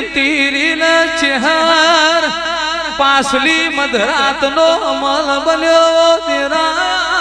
તીરીન ચહાર. પાસલી મધરાતનો અમલ બન્યો તેરા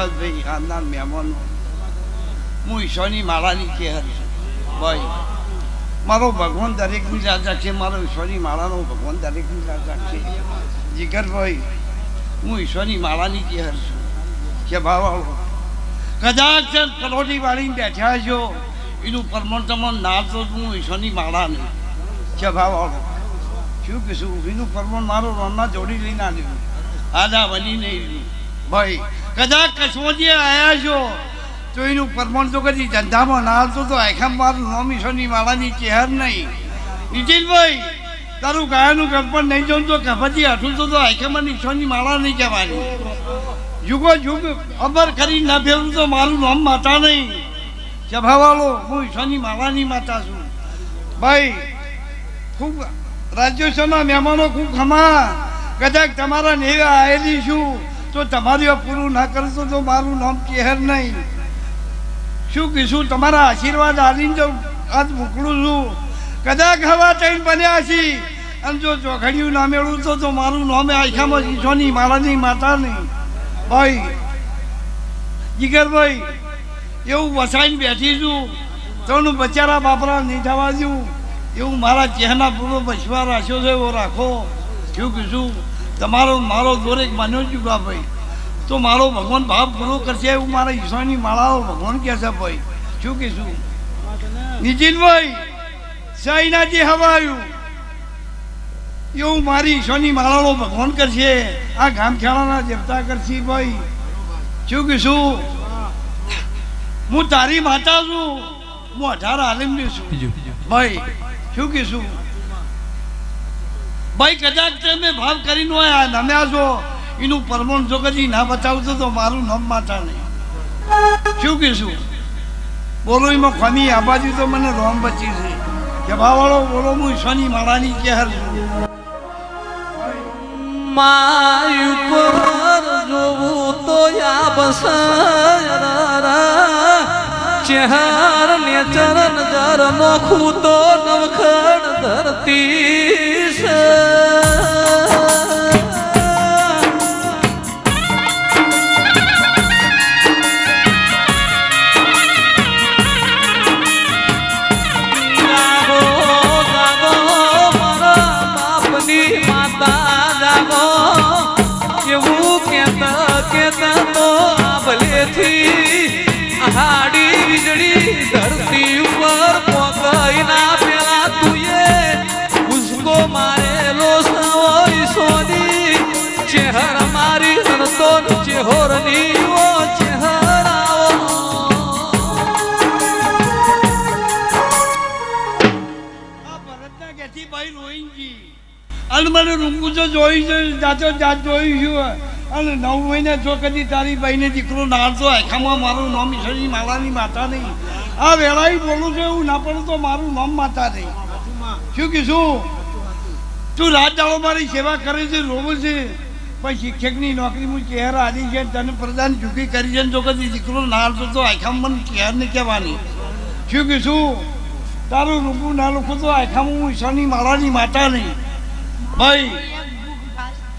જીવરાજભાઈ ખાનદાન મહેમાનો હું ઈશ્વરની માળાની ચેહર છું. ભાઈ, મારો ભગવાન દરેકની રાજા છે, મારો ઈશ્વરની માળાનો ભગવાન દરેકની રાજા છે. જીગરભાઈ હું ઈશ્વરની માળાની ચેહર છું. કે ભાવાળો, કદાચ કલોટી વાળીને બેઠા છો, એનું પરમણ તમને ના તો ઈશ્વરની માળા નહીં કે ભાવાળો, શું કીધું? એનું પરમણ મારો રોના જોડી લઈને આવ્યું. આદા બની નહીં ભાઈ કદાચ કસમોથી આવ્યા છો. તો એનું પરમણ તો કદી ધંધામાં ના આવતો તો આખા મારું નોમિશોની માળાની ચહેર નહીં. નીતિનભાઈ! તારું ગાયનું ગણપણ નહીં જોઉં તો કફાથી હઠું તો આખામાં ઈશ્વરની માળા નહીં કહેવાની. યુગો યુગ ખબર કરી ના ફેરું તો મારું નામ માતા નહીં. જભાવાળો હું ઈશ્વરની માળાની માતા છું. ભાઈ ખૂબ રાજ્યોત્સવના મહેમાનો ખૂબ ખમા કદાચ તમારા નેવા આવેલી છું. તો તમારી પૂરું ના કરશો તો મારું નામ ચહેર નહીં. શું કહીશું તમારા આશીર્વાદ આલીને જો આજ મોકલું છું. કદાચ હવા થઈને બન્યા છી અને જો ચોઘડિયું ના મેળવું તો મારું નામ આખામાં ઈશોની મારાની માતા નહીં ભાઈ, જીગરભાઈ, એવું વસાઈને બેઠી છું. ત્રણ બચારા બાપરા નહીં થવા દઉં એવું મારા ચહેના પૂરો બસવા રાખ્યો છે, એવો રાખો. શું કીધું? તમારો મારો દોરેક માન્યો છું ભાઈ. તો મારો ભગવાન ભાવ પૂરો કરશે એવું મારા ઈશ્વરની માળાઓ ભગવાન કહે છે ભાઈ. શું કહીશું નીતિનભાઈ સાઈનાજી હવા આવ્યું એવું મારી ઈશ્વરની માળાઓ ભગવાન કરશે. આ ગામખેડાના દેવતા કરશે ભાઈ. શું કહીશું હું તારી માતા છું. હું અઢાર આલિમની છું. ભાઈ શું કીધું? ભાઈ, કદાચ તમે ભાવ કરીને હોય, આ નમ્યા છો. એનું પરમણ જો કદી ના બચાવતો તો મારું નામ માતા નહીં. શું કહીશું બોલો, એમાં ખમી આ બાજુ તો મને રોમ બચી છે. કે ભાવાળો બોલો, હું શનિ માળાની કહેર છું. માય ઉપર જોવું તો યાબસર ચહેર ને ચરણ જર નોખું તો નવખડ ધરતી. છે રૂંગું તો જોઈ છે જાતો જાત જોઈ છું. અને નવ મહિને જો કદી તારી ભાઈને દીકરો નાળતો આખામાં મારું નામ ઈશ્વરની માળાની માતા નહીં. આ વેળાએ બોલું છું, એવું ના પડે તો મારું નામ માતા નહીં. શું કીધું? તું રાત દાડો મારી સેવા કરે છે, રોવું છે. પણ શિક્ષકની નોકરી હું ચહેર આદિ છે, તને પ્રધાન ઝૂકી કરી છે જો કદી દીકરો નાળતો તો આખામાં મને ચહેર નહીં કહેવાની. શું કીધું? તારું રૂપું ના લખું તો આખામાં હું ઈશ્વરની માળાની માતા નહીં. ભાઈ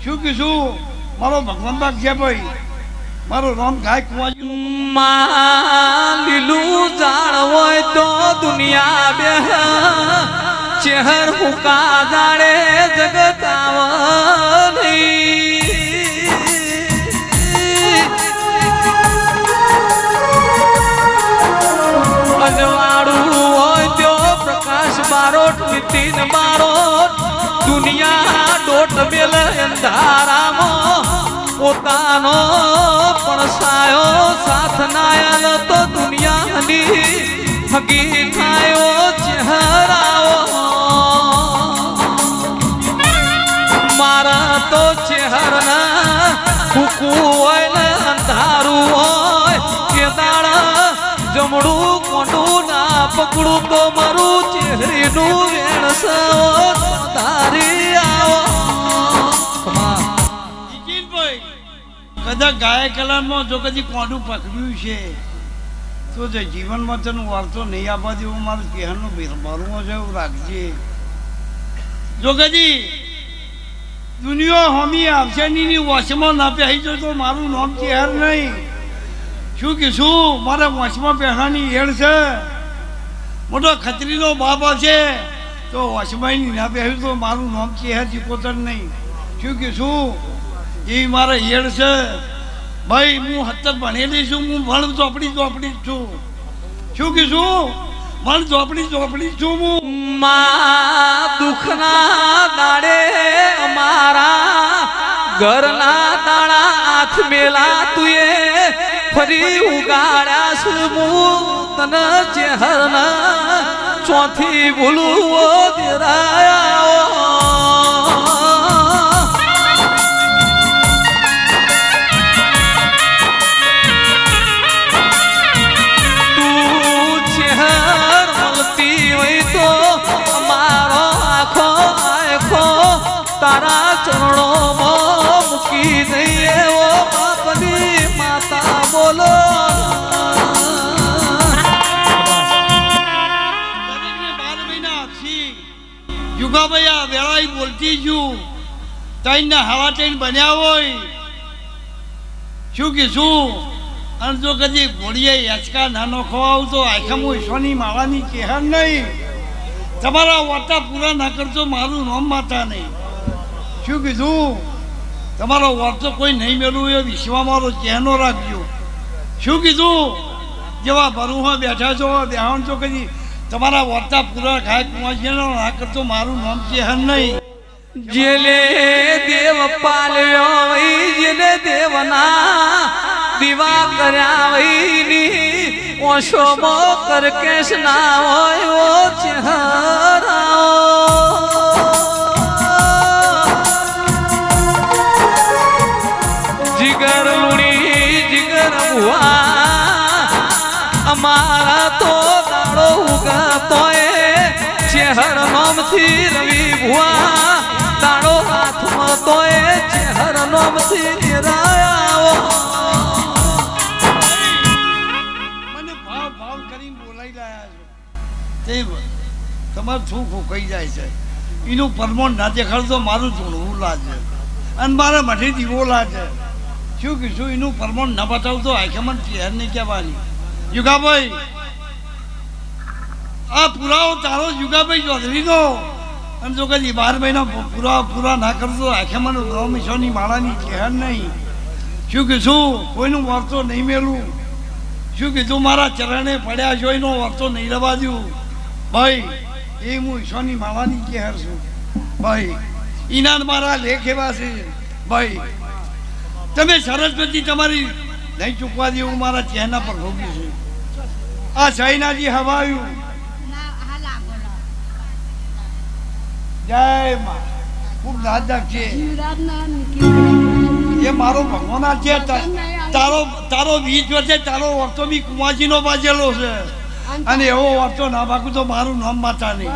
શું કીધું? મારો ભગવાન બાગ છે ભાઈ. મારો રામ ગાય કુવાજી લીલું ઝાડ હોય તો દુનિયા બે ચહેર હુકા જાણે જગત અજવાળું હોય તો પ્રકાશ બારોટ નીતિન બારોટ દુનિયા દોટ બેલ અંધારામાં પોતાનો પણ સાયો સાથ નાયલ તો દુનિયાની હગી થાયો ચહેરાઓ. મારા તો ચહેરના કુકુ હોય ને અંધારું હોય, કે દાડા જમડું કોટું ના પકડું તો મારું ચહેરીનું વેણસો કદાચ ગાય કલામાં જો કદી કોંડું પકડ્યું છે, તો જે જીવનમાં તને વાર્તો નહીં આપવા દેવું મારું કહેવાનું ભરવું છે એવું રાખજે. જો કદી દુનિયા હોમી આવશે ની વોશમાં ના પહેરી જો તો મારું નામ ચહેર નહીં. શું કીધું? મારે વોશમાં પહેરવાની હેડ છે. મોટો ખત્રીનો બાપ છે તો વોશમાં ના પહેર્યું તો મારું નામ ચહેર ચીકોતર નહીં. શું કીધું? એ મારે હેડ છે. ભાઈ, હું હત્તર ભણેલી છું, હું ભણ ચોપડી ચોપડી છું. શું કીધું? ભણ ચોપડી ચોપડી છું હું. મા દુખના દાડે અમારા ઘરના દાડા હાથ મેલા તુએ ફરી ઉગાડ્યા છું હું. તને ચેહરના ચોથી ભૂલું દેરાયા. તારા ચરણોમાં મૂકી દઈએ ઓ બાપની માતા, બોલો. યુગાભાઈ આ વેળાએ બોલતી છું ત્રણના હવા બન્યા હોય. શું કીધું? અને જો કદી ઘોડીએ યચકા નાનો ખવાવ તો આખામાં ઈશ્વરની માળાની કહેર નહીં. તમારા વાર્તા પૂરા ના કરજો, મારું નામ માતા નહીં. શું કીધું? તમારો વર્ત કોઈ નહીં મેળવું એ વિશ્વા મારો ચહેનો રાખજો. શું કીધું? જેવા ભરુમાં બેઠા છો, બેહાણ છો કદી, તમારા વર્તા પૂરા ખાય કુંવાજીનો ના કરતો મારું નામ ચહેન નહીં. જેલે દેવ પાલ્યો વઈ, જેને દેવના દીવા કર્યા વઈની ઓશો મો કર કેશ ના હોય, ઓ ચહેરાઓ. જીગર લુણી જીગર ભુવા અમારા તો દાડો ઉગાતો એ ચહેર નોમથી રવિ ભુવા દાડો હાથમાં તો એ ચહેર નોમથી રાયાઓ મને ભાવ ભાવ કરીને બોલાઈ રહ્યા છો. તે તમારું શું ખોખાઈ જાય છે. એનું પરમોણ ના દેખાડતો મારું જોડવું લાગે. અને મારા મઠે દીવો લાગે. શું કીધું એનું પરમણ ન બતાવતો આખેમાં ટેર નહીં કહેવાની. યુગાભાઈ, આ પુરાવો તારો યુગાભાઈ ચૌધરીનો. અને જો કદી બાર મહિના પૂરા પૂરા ના કરતો આખેમાં રોમેશ્વરની માળાની ટેર નહીં. શું કીધું? કોઈનું વર્તો નહીં મેલું. શું કીધું? મારા ચરણે પડ્યા એનો વર્તો નહીં રવા દઉં. ભાઈ, એ હું ઈશ્વરની માળાની કહેર છું. ભાઈ, ઈનાન મારા લેખ એવા છે. ભાઈ તમે સરસ્વતી તમારી નહીં ચૂકવા દેવું મારા ચહેરા પર ભોગ્યું છે. આ ચાઇનાજી હવાયું. જય માં. ખૂબ દાદા છે એ મારો ભગવાન છે. તારો તારો વીજ વર્ષે તારો વર્તો બી કુંવાજીનો બાજેલો છે. અને એવો વર્તો ના ભાગું તો મારું નામ માતા નહીં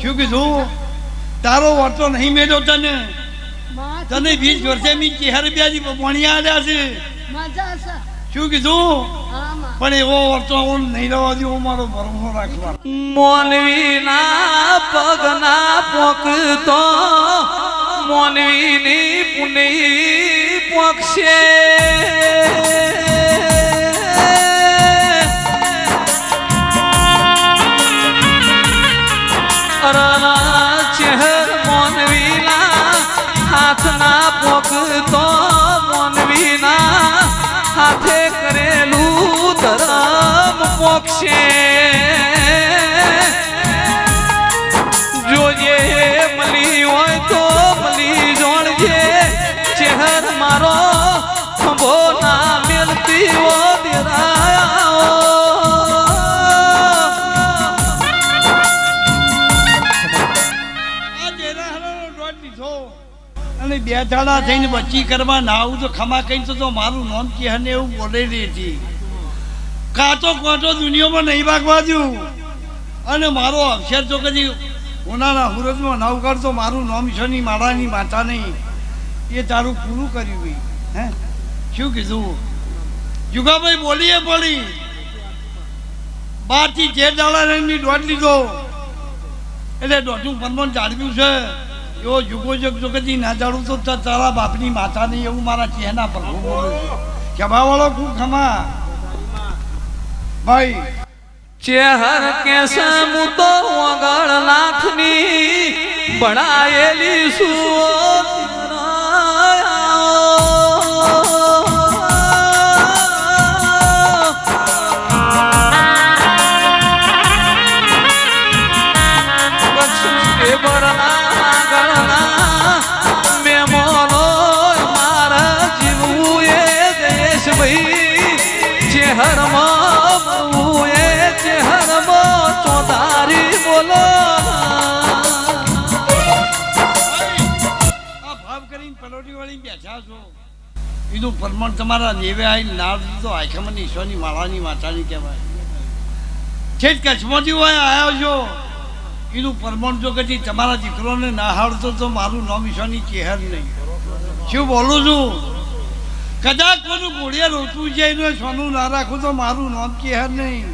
શું કીધું? તારો વર્તો નહીં મેળ્યો તને તને વીજ વર્ષે મી ચહેર બ્યાજી ભણ્યા આવ્યા છે. મજા છે. શું કીધું? પણ એવો વર્તો હું નહીં રહેવા દઉં મારો ભરમો રાખવા મોનવીના પગના પોકતો મોનવીની પુની પોક્ષે અરના ચહેર પોકતો મોનવીના હાથે કરેલું ધરમ પોક્ષે બે દાડા થઈને બચી કરવા ના આવું તો ખમા કહીને તો મારું નામ કે ને એવું બોલે હતી કાચો કોટો દુનિયામાં નહીં ભાગવા દઉં. અને મારો અક્ષર તો કદી ઉનાળા હુરતમાં ના ઉગાડતો, મારું નામ નહીં માળાની માતા નહીં. એ તારું પૂરું કર્યું ભાઈ હે? શું કીધું? જુગાભાઈ બોલીએ પડી બારથી જે દાડા દોઢ લીધો. એટલે દોઢું પંદર જાળવ્યું છે. એવો જુગો જગ જગતી ના જાળવું તો તા- તારા બાપની માતા એવું મારા ચહેરા પર ખમા. ભાઈ, ચેહર કેસે મુતો વગળ નાથની બણાયેલી સુરાયા પરમણ તમારા નેવે આવીને નાળ દીધો આખામાં ઈશ્વરની માળાની માતાની કહેવાય. છેક કચ્છમાંથી હોય આવ્યો છો. એનું પરમણ જો કદી તમારા દીકરોને ના હાડતો તો મારું નામ ઈશ્વરની ચહેર નહીં. શું બોલું છું? કદાચ બધું ઘોડિયા રોતું છે, એનું સોનું ના રાખું તો મારું નામ ચહેર નહીં.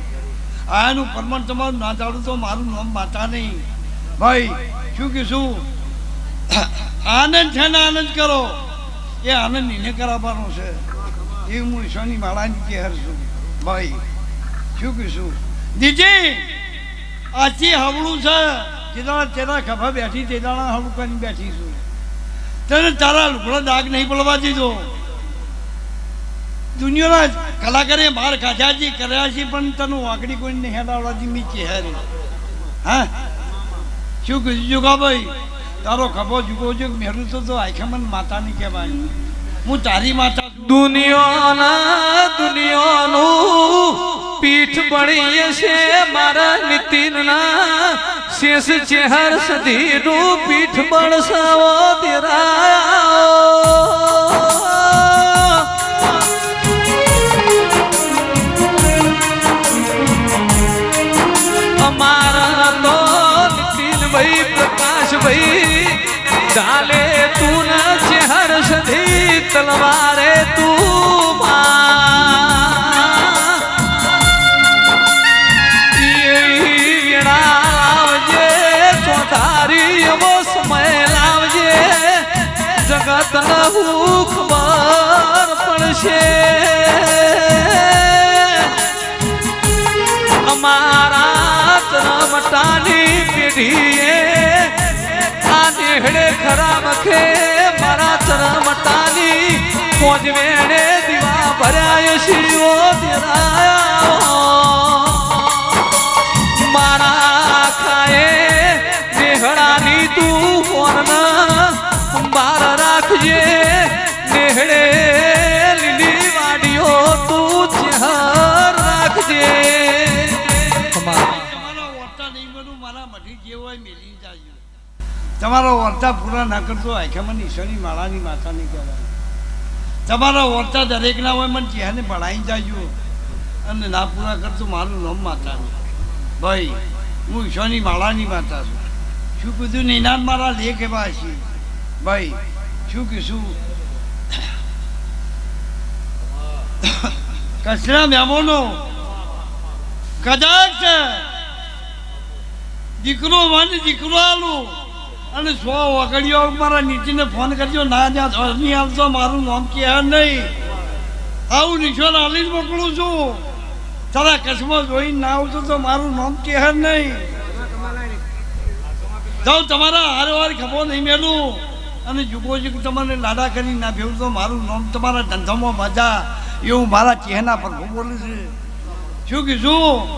આનું પરમણ તમારું ના જાડું તો મારું નામ માતા નહીં. ભાઈ, શું કીશું આનંદ છે ને આનંદ કરો. એ આનંદ એને કરાવવાનો છે. એ હું ઈશ્વરની માળાની કહેર છું. ભાઈ, શું કહીશું દીજી આથી હવળું છે જે તેના ખભા બેઠી તે દાડા હવળું કરીને બેઠી છું. તને તારા લુગડો દાગ નહીં પડવા દીધો. દુનિયાના કલાકારે માર ખાધા છે, કર્યા છે, પણ તને વાંકડી કોઈ નહીં હેડાવડાથી મી ચહેર હા? શું કીધું જુગાભાઈ તારો ખભો જુગો જુગ મેરું તો તો આખેમન માતાની કહેવાય. હું તારી માતા દુનિયાના દુનિયાનું પીઠ બળીએ છે મારા નીતિનના. શેષ ચેહર સધીનું પીઠ બળસાવો તેરા. પેઢીએ આ નેહડે ખરાબ ખે મારા ચરમટાની પોજ વેણે દીવા ભર્યા શિવો મારા તમારો વર્તા પૂરા ના કરતો આખામાં ઈશ્વરની માળાની માતાની કહેવાય. તમારા વર્તા દરેકના હોય, મને ચહેને ભણાવી જાજો. અને ના પૂરા કરતો મારું નામ માતા ભાઈ, હું ઈશ્વરની માળાની માતા છું. શું કીધું? નિનાદ મારા લેખ એવા છે. ભાઈ, શું કીધું? કચરા મેમોનો. કદાચ દીકરો મને દીકરો આલું. અને સો વગડીઓ મારા નીતિને ફોન કરજો. ના જ્યાં ધોર નહીં આવતો મારું નામ કહે નહીં. આવું નિશાન આલી જ મોકલું છું. તારા કચ્છમાં જોઈને ના આવતો તો મારું નામ કહે નહીં. જાઉં તમારા હાર વાર ખભો નહીં મેલું. અને જુગો જુગ તમને લાડા કરી ના ભેવું તો મારું નામ તમારા ધંધામાં મજા એવું મારા ચહેના પર બોલું છે. શું કીધું?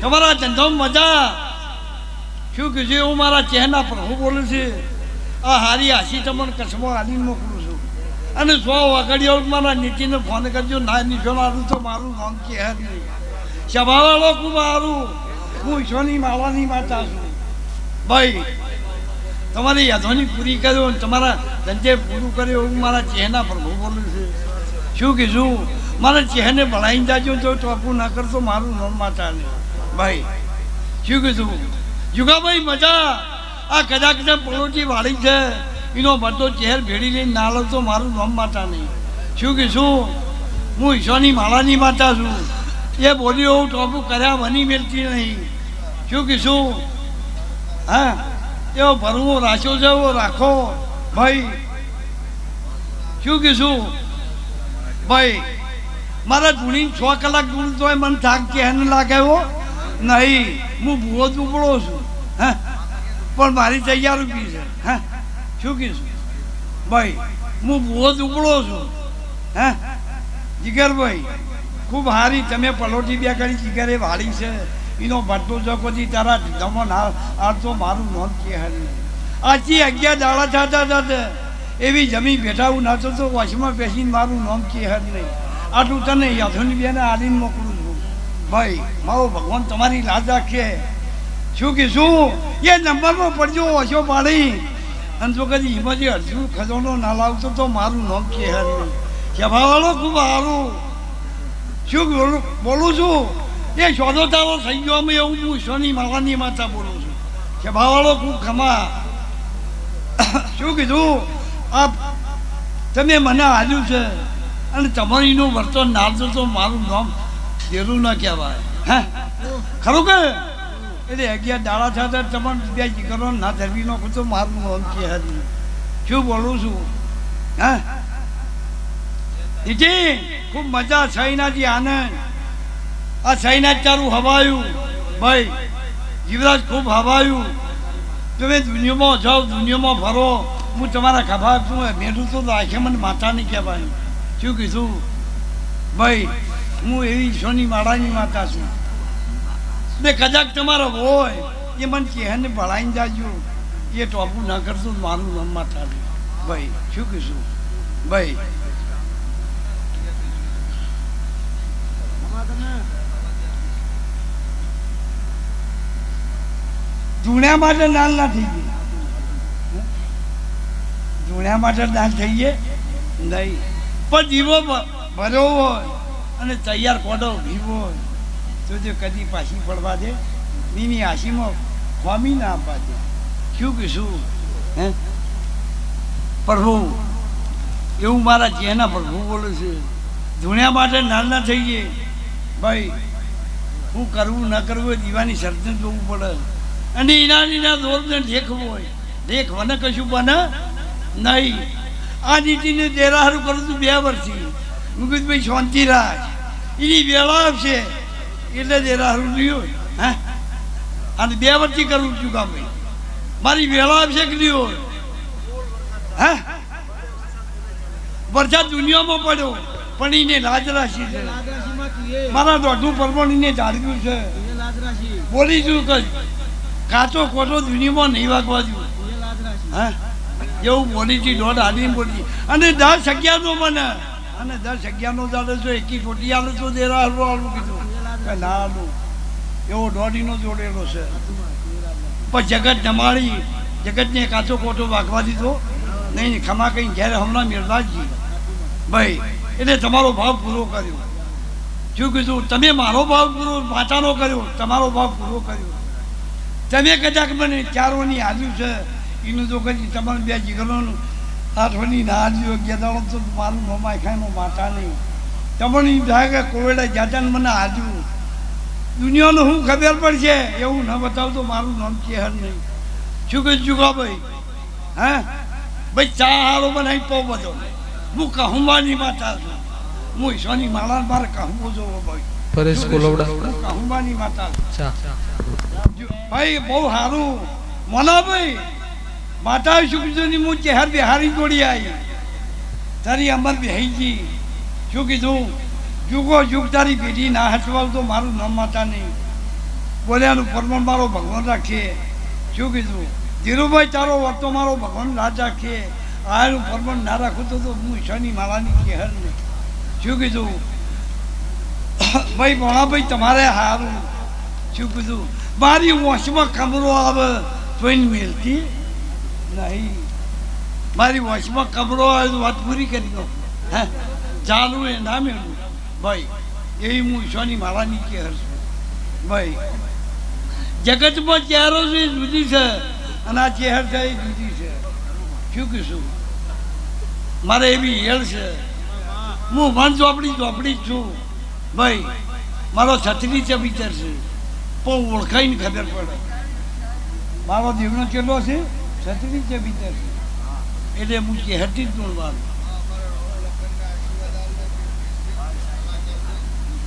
તમારા ધંધામાં મજા શું કીધું એવું મારા ચહેરા પર હું બોલું છે, આ હારી હાસી તમને કચ્છમાં આલીને મોકલું છું. અને સો વગડીઓ મારા નીતિને ફોન કરજો, ના નિશોનારું તો મારું નામ કે નહીં. સભાવાળો ખૂબ મારું હું ઈશ્વરની માવાની માતા છું. ભાઈ, તમારી યાદોની પૂરી કર્યો તમારા ધંધે પૂરું કર્યું હું મારા ચહેરા પર હું બોલું છે. શું કીધું? મારા ચહેને ભણાઈ જાજો તો ટોપું ના કરતો મારું નામ માતા ભાઈ, શું કીધું? જુગાભાઈ મજા. આ કદાચ પલોટી વાળી છે. એનો બધો ચહેર ભેડી લઈને ના લો તો મારું નામ માતા નહીં. શું કીશું હું ઈશ્વરની માળાની માતા છું. એ બોલ્યો, હું ટોપું કર્યા બની મેળતી નહીં. શું કીશું હા, એવો ભરવો રાખ્યો છે, એવો રાખો. ભાઈ, શું કીશું ભાઈ, મારા ધૂણી છ કલાક ધૂણ તોય મને થાક કે એને લાગે એવો નહીં, હું ભૂવો દુબળો છું, હા? પણ મારી તૈયાર ઊભી છે, હા? શું કીધું? ભાઈ, હું ભૂવો દુબળો છું, હા? જીગરભાઈ, ખૂબ સારી તમે પલોટી બે કરી જીગરે વાળી છે. એનો ભરતો જકોથી તારા ધમો ના આ તો મારું નોંધ કે હારી. આજથી અગિયાર દાડા થતા થતા એવી જમીન બેઠા હું નાચો તો વશમાં બેસીને મારું નામ કે હર નહીં. આટલું તને યાદોની બેને આલીને મોકલું ભાઈ, મારો ભગવાન તમારી લાજ રાખે. શું કીધું? એ નંબરમાં પડજો, ઓછો પાડી. અને જો કદી હિમાજી અડધું ખજાનો ના લાવતો તો મારું નામ કે હર. નહીં સભાવાળો ખૂબ સારું. શું બોલું? બોલું છું? એ શોધો તારો થઈ ગયો, અમે એવું હું ઈશ્વરની માવાની માતા બોલું છું. કે ભાવાળો ખૂબ ખમા. શું કીધું? આ તમે મને હાલ્યું છે. અને તમારીનું વર્તન નાલતો તો મારું નામ દેરું ના કહેવાય. હે? ખરું કે? એટલે અગિયાર દાડા સાથે તમારે બીજા દીકરો ના ધરવી નાખું તો મારું નામ કે હતી શું બોલું છું? હે? ઈજી ખૂબ મજા સૈનાજી આનંદ આ સૈનાજ તારું હવાયું. ભાઈ જીવરાજ ખૂબ હવાયું. તમે દુનિયામાં જાઓ, દુનિયામાં ફરો. હું તમારા ખભા છું મેળું તો આખે મને માતા નહીં કહેવાય. શું કીધું? ભાઈ હું એવી સોની માળાની માતા છું. ને કદાચ તમારો હોય, એ મને ચહેને ભળાઈને જાજો. એ ટોપું ના કરતું, મારું નામ માતા ભાઈ, શું કહીશું ભાઈ. ધૂણ્યા માટે દાલ ના થઈ ગઈ ધૂણ્યા માટે દાલ થઈ ગયે? નહીં. પણ જીવો ભર્યો હોય. અને તૈયાર કોડો ભીવો હોય. તો તે કદી પાછી પડવા દે. નીની આશીમાં ખોમી ના આપવા દે. શું કીશું હે? પ્રભુ, એવું મારા ચહેરા પ્રભુ બોલે છે. ધૂણ્યા માટે નાના થઈ ગયે. ભાઈ, હું કરવું ન કરવું એ દીવાની સર્જન જોવું પડે. અને એના એના દોરને દેખવું હોય. દેખવાને કશું બને નહીં. આ નીતિને દેરાહારું કરું છું બે વર્ષથી. હું કીધું ભાઈ શાંતિ રાખ એની વેળા આવશે. એટલે જ નહીં હોય હે? અને બે વર્ષથી કરું છું કામ મારી વેળા આવશે કે નહીં હે? વરસાદ દુનિયામાં પડ્યો. પણ એને લાજ રાશી છે. મારા દોઢું પરમણ એને જાળવ્યું છે. બોલી શું કઈ? કાચો ખોટો દુનિયામાં નહીં વાગવા દઉં. હા? એવું બોલીથી દોઢ હાલીને બોલી અને દસ અગિયારનો મને અને દસ અગિયારનો દાડે જો એકી ટોટી આલે તો દેરા હાલવું હાલવું કીધું. કે ના હાલું એવો દોઢીનો જોડેલો છે. પણ જગત જમાડી જગતને કાચો કોટો વાગવા દીધો. નહીં ખમા કઈ ઘેર હમણાં મિરદાસજી ભાઈ, એટલે તમારો ભાવ પૂરો કર્યો. શું કીધું? તમે મારો ભાવ પૂરો માતાનો કર્યો. તમારો ભાવ પૂરો કર્યો. તમે કદાચ મને ચારોની હાજર છે. એનું જો કદી તમારે બે જીગરોનું આઠવાની ના ગેદાળો તો મારું નોમાય ખાય માતા નહીં. તમને થાય કે કોવિડ જાતા ને મને આજુ દુનિયાનું શું ખબર પડશે? એવું ન બતાવતો મારું નામ ચેહર નહીં. શું કહે જુગાભાઈ હે? ભાઈ ચા હારો બનાવી પો બધો. હું કહુંબાની માતા છું. હું ઈશ્વરની માળા મારે કહું જોવો ભાઈ. પરેશ કોલવડા કહુંબાની માતા છું. ભાઈ બહુ સારું મના ભાઈ માતા શુક્રની હું ચહેર બિહારી જોડી આવી તારી અમર બેહીજી, શું કીધું? જુગો જુગ તારી પેઢી ના હચવાલ તો મારું નામ માતા નહીં. બોલ્યાનું પરમાણ મારો ભગવાન રાખીએ શું કીધું? ધીરુભાઈ, તારો વર્તો મારો ભગવાન રાજ રાખીએ આનું પરમાણ ના રાખું તો હું ઈશ્વરની માળાની ચહેર નહીં. શું કીધું? ભાઈ ભણાભાઈ તમારે સારું શું કીધું? મારી વોશમાં કમરો આવે, તોય મિલતી? નહીં. મારી વોશમાં કમરો આવે તો વાત પૂરી કરી દો હે? ચાલુ એ ના મેળવું. ભાઈ એવી હું ઈશ્વરની માળાની ચહેર હરશું. ભાઈ, જગતમાં ચહેરો છે, એ જુદી છે. અને આ ચહેર છે, એ જુદી છે. શું કહીશું મારે એવી હેળ છે. હું મન ચોપડી ચોપડી જ છું. ભાઈ, મારો છત્રી ચબીતર છે. પણ ઓળખાઈને ખબર પડે. મારો દીવનો કેટલો છે? છત્રી છે એટલે હું હટી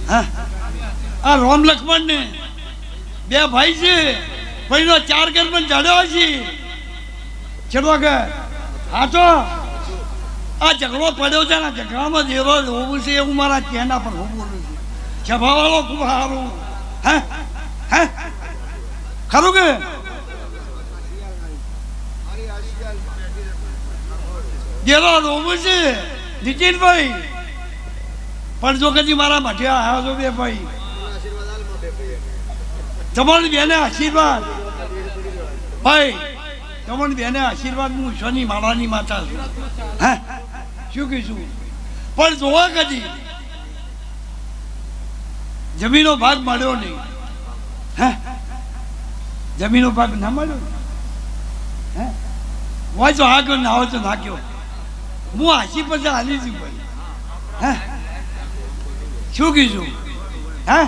હા? આ રોમ લક્ષ્મણ ને. બે ભાઈ છે. ભાઈનો ચાર ઘર પણ જડ્યો છે. ચડવા કે હા તો? આ ઝઘડો પડ્યો છે ને ઝઘડામાં જેવો હોવું છે એવું મારા ચહેરા પર હું બોલું છું. સભાવાળો ખૂબ સારું. હે? હે? ખરું કે? જેલો રોવું છે? નીતિનભાઈ. પણ જો કદી મારા મઠે આવ્યો બે ભાઈ. તમારી બેને આશીર્વાદ? ભાઈ તમારી બેને આશીર્વાદ હું શનિ માળાની માતા છું. હે? શું કહીશું પણ જોવા કદી જમીનો ભાગ મળ્યો નહીં. હે? જમીનો ભાગ ના મળ્યો? હે? હોય તો હા ના હોય તો નાખ્યો હું પછી હાલી છું ભાઈ હે? શું કીધું? હે?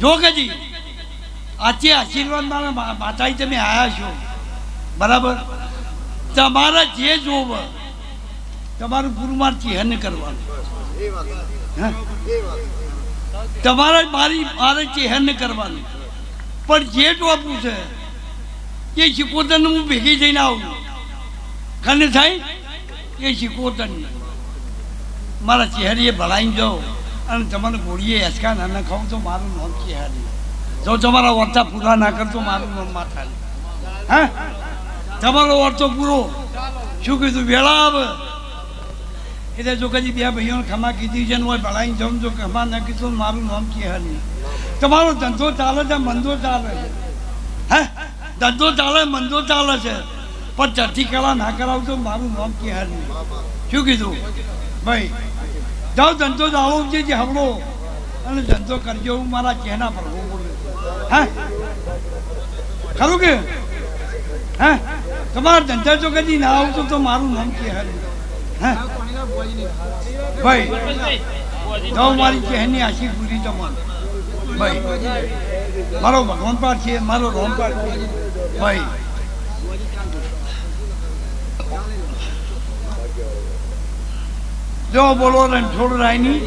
જો કજી આજે આશીર્વાદ મારા માતાજી તમે આવ્યા છો. બરાબર? તમારે જે જોવ, તમારું ગુરુમાર ચિહન કરવાનું? તમારે મારી મારે ચિહન કરવાનું. પણ જે ટોપું છે, એ શિકોતરનું હું ભેગી જઈને આવું ખાને થાય? એ શીખવતન મારા ચહેરીએ ભળાઈને જાઓ અને તમારે ગોળીએ હેસકા ના ખાવ તો મારું નામ ચહેરી. જો તમારા વર્તા પૂરા ના કરતો મારું નામ માથા હે? તમારો વર્તો પૂરો. શું કીધું? વેળા આવે. એટલે જો કદી બે ભાઈઓને ખમા કીધી છે ને હોય ભળાઈને જાઉં જો ખમા ના કીધું મારું નામ ચહેરી. તમારો ધંધો ચાલે છે, મંદો ચાલે છે. હે? ધંધો ચાલે, મંદો ચાલે છે. પણ ચરથી કળા ના કરાવતો મારું નામ ચહેરી શું કીધું? ભાઈ, જાઓ ધંધો દાવો જે જે હવડો. અને ધંધો કરજો, હું મારા ચહેરા પર હું બોલું. હે? ખરું કે? હા? તમારા ધંધા જો કદી ના આવતો તો મારું નામ કે હાર હે? ભાઈ, જાઓ મારી ચહેરની આશી પૂરી તમારે. ભાઈ, મારો ભગવાન પાઠ છે, મારો રોમ પાઠ છે. ભાઈ જો બોલો રણછોડ રાયની